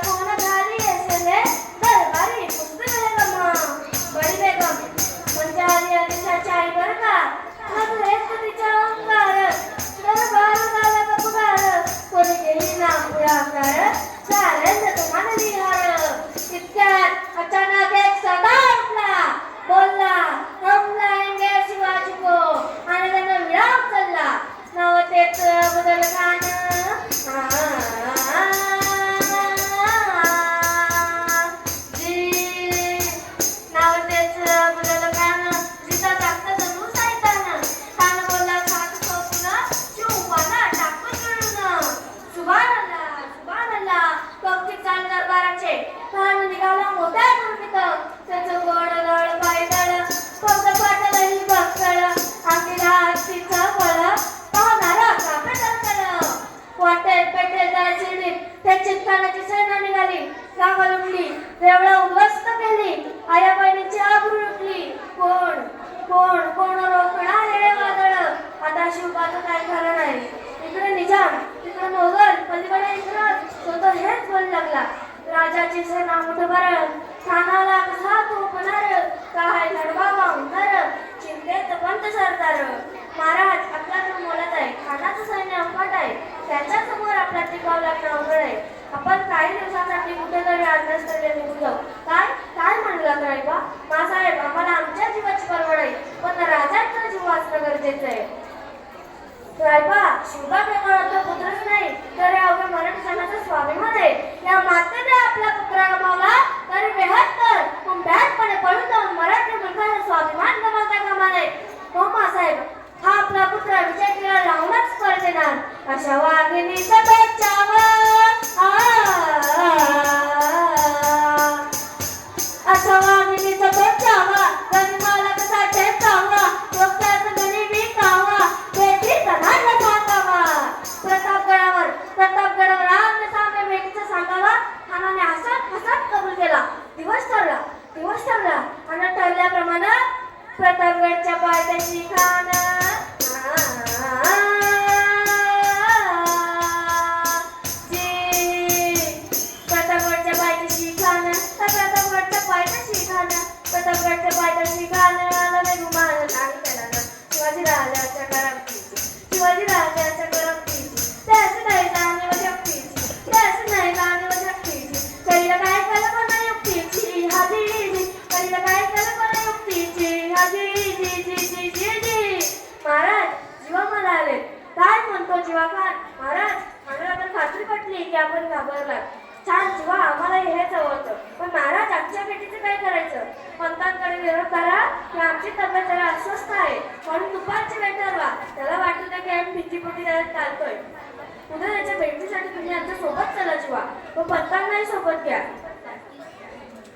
এখন इकडे निजाम तिकडे मोगल पलीकडे इंग्रज स्वतः हेच बोलू लागला राजाची सेना मोठं भरळ ठाणाला कसा तोपणार काय लढवा वाहणार चिंतेत पंत सरदार. महाराज आपला तो मोलत आहे खानाचं सैन्य अफाट आहे. त्याच्यासमोर आपला टिकाव लागणं अवघड आहे. आपण काही दिवसांसाठी कुठेतरी अभ्यासकडे निघून जाऊ काय? काय म्हणला रायबा मासाहेब आम्हाला आमच्या जीवाची परवड आहे. पण राजाचा जीव वाचणं गरजेचं आहे. रायबा शिवबा बेंगळाचा पुत्रच नाही तर या अवघ्या मराठी समाजाचा स्वाभिमान आहे या मातेने आपल्या पुत्राला मावला तरी कर पण बॅटपणे पळून जाऊन मराठी मुलगाचा स्वाभिमान गमावता कामा नये हो मासाहेब हा आपला पुत्र विजय किंवा लावूनच कर देणार अशा वाघिनी बेचावा अशा वाघिणीचा Thank you. की आम्ही चालतोय. उद्या त्याच्या भेटीसाठी तुम्ही आमच्यासोबत चला जीवा. व पंतांनाही सोबत घ्या.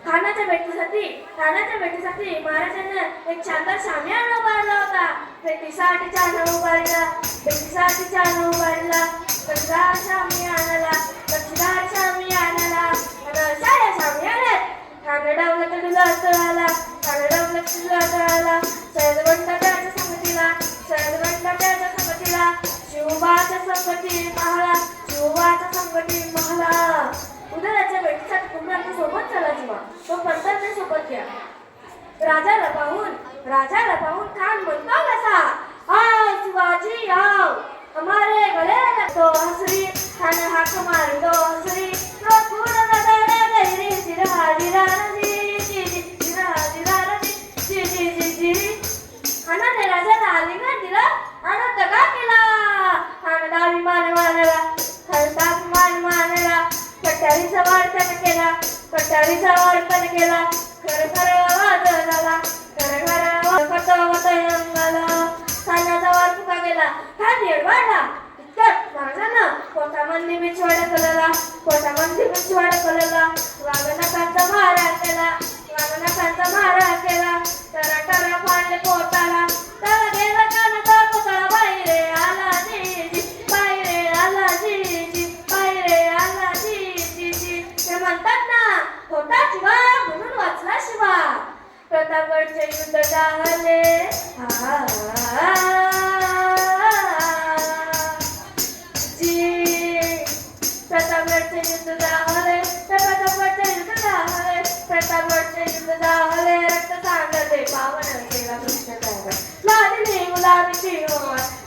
खानाच्या भेटीसाठी खानाच्या भेटीसाठी महाराजांना एक शानदार शामियाना उभारला होता. भेटीसाठी चान उभारला भेटीसाठी चान उभारला. कचदार शामियानाला कचदार शामियानाला आणि अशा या शामियानात कानडावला तर तुला आला. कानडावला तुला आला. सैदवंता त्याच्या संगतीला सैदवंता त्याच्या संगतीला. शिवबाच्या संगती महाला शिवबाच्या संगती महाला उदयाच्या भेटीसाठी तुम्ही सोबत चला जीवा. तो पंतांच्या सोबत घ्या राजाला पाहून राजाला पाहून खान म्हणतो कसा आ शिवाजी आओ हमारे गले तो हसरी खान हाक मार दो. खर वाटा वत अंगाला खानाचा वार फुका गेला खान येडवाडला इतकत महाराजानं पोटामध्ये बिछवाडा कलला. पोटामध्ये बिछवाडा कलला. वागनकांचा मारा केला.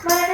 మన